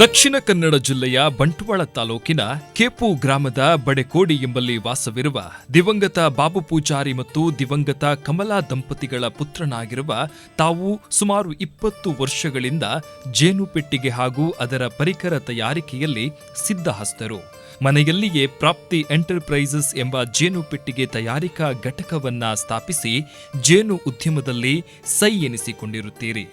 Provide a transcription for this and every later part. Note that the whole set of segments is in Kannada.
ದಕ್ಷಿಣ ಕನ್ನಡ ಜಿಲ್ಲೆಯ ಬಂಟ್ವಾಳ ತಾಲೂಕಿನ ಕೇಪು ಗ್ರಾಮದ ಬಡೆಕೋಡಿ ಎಂಬಲ್ಲಿ ವಾಸವಿರುವ ದಿವಂಗತ ಬಾಬು ಪೂಜಾರಿ ಮತ್ತು ದಿವಂಗತ ಕಮಲಾ ದಂಪತಿಗಳ ಪುತ್ರನಾಗಿರುವ ತಾವು ಸುಮಾರು ಇಪ್ಪತ್ತು ವರ್ಷಗಳಿಂದ ಜೇನು ಪೆಟ್ಟಿಗೆ ಹಾಗೂ ಅದರ ಪರಿಕರ ತಯಾರಿಕೆಯಲ್ಲಿ ಸಿದ್ಧಹಸ್ತರು. ಮನೆಯಲ್ಲಿಯೇ ಪ್ರಾಪ್ತಿ ಎಂಟರ್ಪ್ರೈಸಸ್ ಎಂಬ ಜೇನು ಪೆಟ್ಟಿಗೆ ತಯಾರಿಕಾ ಘಟಕವನ್ನ ಸ್ಥಾಪಿಸಿ ಜೇನು ಉದ್ಯಮದಲ್ಲಿ ಸೈ ಎನಿಸಿಕೊಂಡಿರುತ್ತೀರಿ.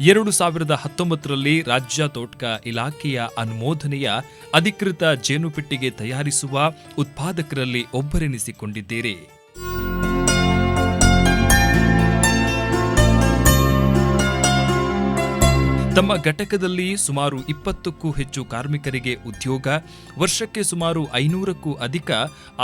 ಎರಡು ಸಾವಿರದ ಹತ್ತೊಂಬತ್ತರಲ್ಲಿ ರಾಜ್ಯ ತೋಟಕ ಇಲಾಖೆಯ ಅನುಮೋದನೆಯ ಅಧಿಕೃತ ಜೇನುಪೆಟ್ಟಿಗೆ ತಯಾರಿಸುವ ಉತ್ಪಾದಕರಲ್ಲಿ ಒಬ್ಬರೆನಿಸಿಕೊಂಡಿದ್ದೀರಿ ತಮ್ಮ ಘಟಕದಲ್ಲಿ ಸುಮಾರು ಇಪ್ಪತ್ತಕ್ಕೂ ಹೆಚ್ಚು ಕಾರ್ಮಿಕರಿಗೆ ಉದ್ಯೋಗ, ವರ್ಷಕ್ಕೆ ಸುಮಾರು ಐನೂರಕ್ಕೂ ಅಧಿಕ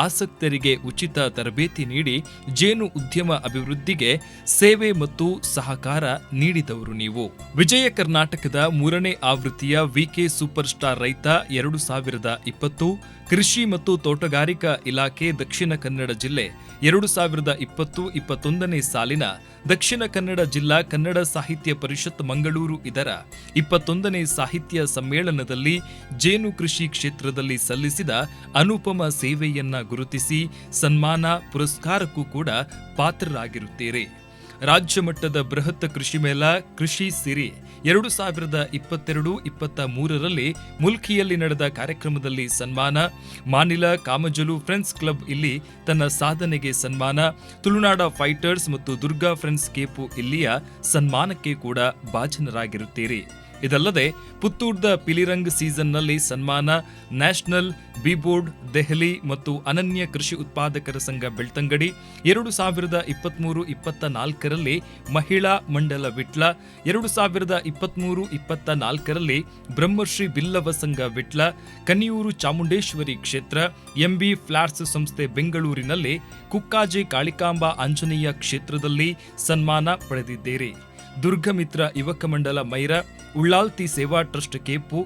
ಆಸಕ್ತರಿಗೆ ಉಚಿತ ತರಬೇತಿ ನೀಡಿ ಜೇನು ಉದ್ಯಮ ಅಭಿವೃದ್ಧಿಗೆ ಸೇವೆ ಮತ್ತು ಸಹಕಾರ ನೀಡಿದವರು ನೀವು. ವಿಜಯ ಕರ್ನಾಟಕದ ಮೂರನೇ ಆವೃತ್ತಿಯ ವಿಕೆ ಸೂಪರ್ ಸ್ಟಾರ್ ರೈತ ಎರಡು ಸಾವಿರದ ಇಪ್ಪತ್ತು, ಕೃಷಿ ಮತ್ತು ತೋಟಗಾರಿಕಾ ಇಲಾಖೆ ದಕ್ಷಿಣ ಕನ್ನಡ ಜಿಲ್ಲೆ ಎರಡು ಸಾವಿರದ ಇಪ್ಪತ್ತು, ಇಪ್ಪತ್ತೊಂದನೇ ಸಾಲಿನ ದಕ್ಷಿಣ ಕನ್ನಡ ಜಿಲ್ಲಾ ಕನ್ನಡ ಸಾಹಿತ್ಯ ಪರಿಷತ್ ಮಂಗಳೂರು ಇದರ ಇಪ್ಪತ್ತೊಂದನೇ ಸಾಹಿತ್ಯ ಸಮ್ಮೇಳನದಲ್ಲಿ ಜೇನು ಕೃಷಿ ಕ್ಷೇತ್ರದಲ್ಲಿ ಸಲ್ಲಿಸಿದ ಅನುಪಮ ಸೇವೆಯನ್ನ ಗುರುತಿಸಿ ಸನ್ಮಾನ ಪುರಸ್ಕಾರಕ್ಕೂ ಕೂಡ ಪಾತ್ರರಾಗಿರುತ್ತೀರಿ. ರಾಜ್ಯ ಮಟ್ಟದ ಬೃಹತ್ ಕೃಷಿ ಮೇಳ, ಕೃಷಿ ಸಿರಿ. ಎರಡು ಸಾವಿರದ ಇಪ್ಪತ್ತೆರಡು, ಇಪ್ಪತ್ತ ಮೂರರಲ್ಲಿ ಮುಲ್ಕಿಯಲ್ಲಿ ನಡೆದ ಕಾರ್ಯಕ್ರಮದಲ್ಲಿ ಸನ್ಮಾನ. ಮಾನಿಲ, ಕಾಮಜಲು ಫ್ರೆಂಡ್ಸ್ ಕ್ಲಬ್ ಇಲ್ಲಿ ತನ್ನ ಸಾಧನೆಗೆ ಸನ್ಮಾನ. ತುಳುನಾಡ ಫೈಟರ್ಸ್ ಮತ್ತು ದುರ್ಗಾ ಫ್ರೆಂಡ್ಸ್ ಕೇಪು ಇಲ್ಲಿಯ ಸನ್ಮಾನಕ್ಕೆ ಕೂಡ ಭಾಜನರಾಗಿರುತ್ತೀರಿ. ಇದಲ್ಲದೆ ಪುತ್ತೂರ್ದ ಪಿಲಿರಂಗ್ ಸೀಸನ್ನಲ್ಲಿ ಸನ್ಮಾನ ನ್ಯಾಷನಲ್, ಬಿಬೋರ್ಡ್, ದೆಹಲಿ ಮತ್ತು ಅನನ್ಯ ಕೃಷಿ ಉತ್ಪಾದಕರ ಸಂಘ ಬೆಳ್ತಂಗಡಿ, ಎರಡು ಸಾವಿರದ ಇಪ್ಪತ್ತ್ಮೂರು ಇಪ್ಪತ್ತ ನಾಲ್ಕರಲ್ಲಿ ಮಹಿಳಾ ಮಂಡಲ ವಿಟ್ಲ, ಎರಡು ಸಾವಿರದ ಇಪ್ಪತ್ತ್ಮೂರು ಇಪ್ಪತ್ತ ನಾಲ್ಕರಲ್ಲಿ ಬ್ರಹ್ಮಶ್ರೀ ಬಿಲ್ಲವ ಸಂಘ ವಿಟ್ಲ, ಕನಿಯೂರು ಚಾಮುಂಡೇಶ್ವರಿ ಕ್ಷೇತ್ರ, ಎಂಬಿ ಫ್ಲಾಟ್ಸ್ ಸಂಸ್ಥೆ ಬೆಂಗಳೂರಿನಲ್ಲಿ ಕುಕ್ಕಾಜಿ ಕಾಳಿಕಾಂಬ ಆಂಜನೇಯ ಕ್ಷೇತ್ರದಲ್ಲಿ ಸನ್ಮಾನ ಪಡೆದಿದ್ದೀರಿ. ದುರ್ಗಮಿತ್ರ ಯುವಕ ಮಂಡಲ ಮೈರ, ಉಳ್ಳಾಲ್ತಿ ಸೇವಾ ಟ್ರಸ್ಟ್ ಕೇಪು,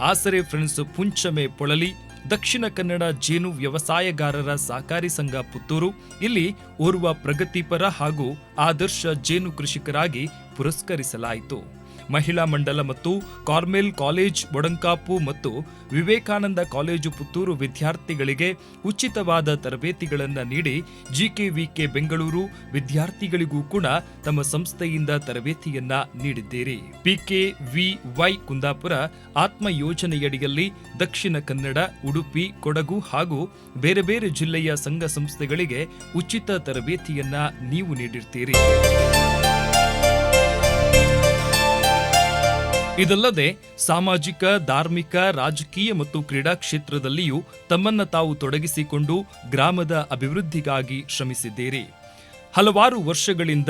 ಆಸರೆ ಫ್ರೆಂಡ್ಸ್ ಪುಂಚಮೆ ಪೊಳಲಿ, ದಕ್ಷಿಣ ಕನ್ನಡ ಜೇನು ವ್ಯವಸಾಯಗಾರರ ಸಹಕಾರಿ ಸಂಘ ಪುತ್ತೂರು, ಇಲ್ಲಿ ಓರ್ವ ಪ್ರಗತಿಪರ ಹಾಗೂ ಆದರ್ಶ ಜೇನು ಕೃಷಿಕರಾಗಿ ಪುರಸ್ಕರಿಸಲಾಯಿತು. ಮಹಿಳಾ ಮಂಡಲ ಮತ್ತು ಕಾರ್ಮೆಲ್ ಕಾಲೇಜ್ ಬೊಡಂಕಾಪು ಮತ್ತು ವಿವೇಕಾನಂದ ಕಾಲೇಜು ಪುತ್ತೂರು ವಿದ್ಯಾರ್ಥಿಗಳಿಗೆ ಉಚಿತವಾದ ತರಬೇತಿಗಳನ್ನು ನೀಡಿ ಜಿಕೆವಿಕೆ ಬೆಂಗಳೂರು ವಿದ್ಯಾರ್ಥಿಗಳಿಗೂ ಕೂಡ ತಮ್ಮ ಸಂಸ್ಥೆಯಿಂದ ತರಬೇತಿಯನ್ನ ನೀಡಿದ್ದೀರಿ. ಪಿಕೆ ವಿ ವೈ ಕುಂದಾಪುರ ಆತ್ಮ ಯೋಜನೆಯಡಿಯಲ್ಲಿ ದಕ್ಷಿಣ ಕನ್ನಡ, ಉಡುಪಿ, ಕೊಡಗು ಹಾಗೂ ಬೇರೆ ಬೇರೆ ಜಿಲ್ಲೆಯ ಸಂಘ ಸಂಸ್ಥೆಗಳಿಗೆ ಉಚಿತ ತರಬೇತಿಯನ್ನ ನೀವು ನೀಡಿರ್ತೀರಿ. ಇದಲ್ಲದೆ ಸಾಮಾಜಿಕ, ಧಾರ್ಮಿಕ, ರಾಜಕೀಯ ಮತ್ತು ಕ್ರೀಡಾ ಕ್ಷೇತ್ರದಲ್ಲಿಯೂ ತಮ್ಮನ್ನ ತಾವು ತೊಡಗಿಸಿಕೊಂಡು ಗ್ರಾಮದ ಅಭಿವೃದ್ಧಿಗಾಗಿ ಶ್ರಮಿಸಿದ್ದೀರಿ. ಹಲವಾರು ವರ್ಷಗಳಿಂದ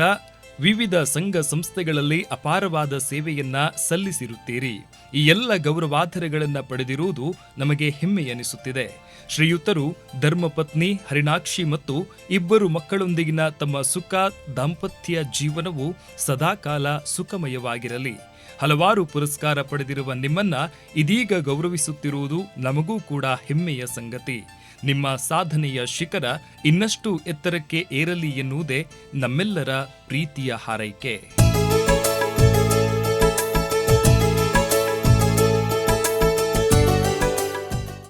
ವಿವಿಧ ಸಂಘ ಸಂಸ್ಥೆಗಳಲ್ಲಿ ಅಪಾರವಾದ ಸೇವೆಯನ್ನ ಸಲ್ಲಿಸಿರುತ್ತೀರಿ. ಈ ಎಲ್ಲ ಗೌರವಾಧಾರಗಳನ್ನು ಪಡೆದಿರುವುದು ನಮಗೆ ಹೆಮ್ಮೆ ಎನಿಸುತ್ತಿದೆ. ಶ್ರೀಯುತರು, ಧರ್ಮಪತ್ನಿ ಹರಿಣಾಕ್ಷಿ ಮತ್ತು ಇಬ್ಬರು ಮಕ್ಕಳೊಂದಿಗಿನ ತಮ್ಮ ಸುಖ, ದಾಂಪತ್ಯ ಜೀವನವು ಸದಾಕಾಲ ಸುಖಮಯವಾಗಿರಲಿ. ಹಲವಾರು ಪುರಸ್ಕಾರ ಪಡೆದಿರುವ ನಿಮ್ಮನ್ನ ಇದೀಗ ಗೌರವಿಸುತ್ತಿರುವುದು ನಮಗೂ ಕೂಡ ಹೆಮ್ಮೆಯ ಸಂಗತಿ. ನಿಮ್ಮ ಸಾಧನೆಯ ಶಿಖರ ಇನ್ನಷ್ಟು ಎತ್ತರಕ್ಕೆ ಏರಲಿ ಎನ್ನುವುದೇ ನಮ್ಮೆಲ್ಲರ ಪ್ರೀತಿಯ ಹಾರೈಕೆ.